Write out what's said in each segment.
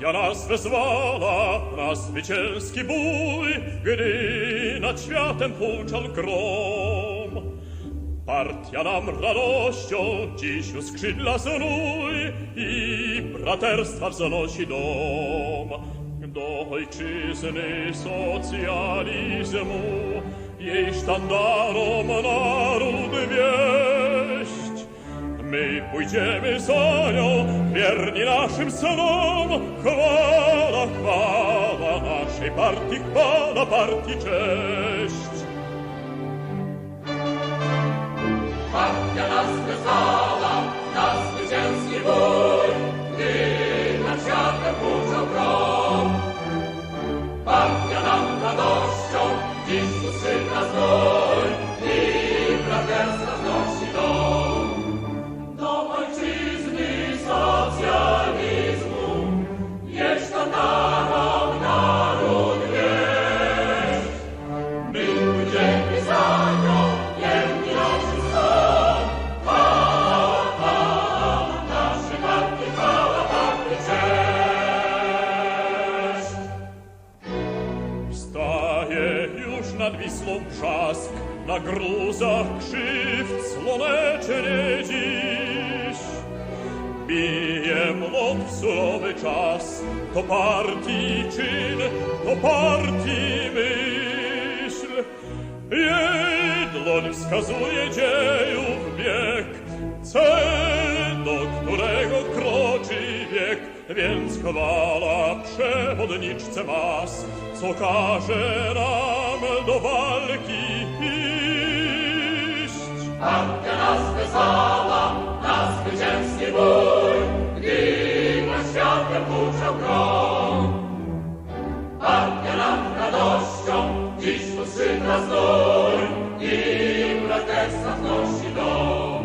Partia nas wezwala na zwycięski bój, gdy nad światem huczał grom. Partia nam radością dziś uskrzydla znój i braterstwa wznosi dom. Do ojczyzny socjalizmu jej sztandarom naród. My pójdziemy za nią, wierni naszym synom. Chwała, chwała naszej partii, chwała partii, cześć. Partia nas wezwała na zwycięski bój, gdy nad światem burzą grom. Partia nam radością dziś uskrzydla znój Wisłą brzask, na gruzach krzywd słonecznie dziś. Bije młot surowy czas, to partii czyn, to partii myśl. Jej wskazuje dziejów bieg, cel, do którego kroczy wiek, więc chwala przewodniczce mas, co każe nam do walki iść. Partia nas wezwała na zwycięski bój, gdy nad światem huczał grom. Partia nam radością dziś uskrzydla znój i braterstwa wnosi dom.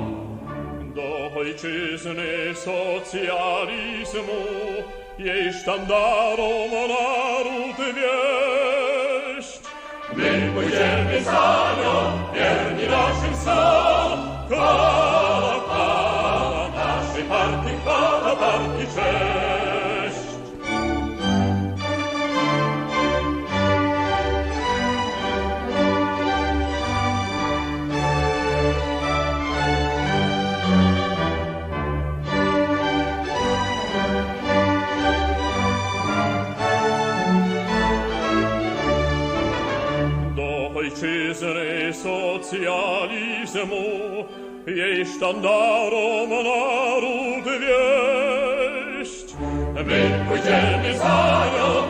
Do ojczyzny socjalizmu jej sztandarom naród wieść. cerchi sano martialismo je standarom narod wieść. Wykujemy zając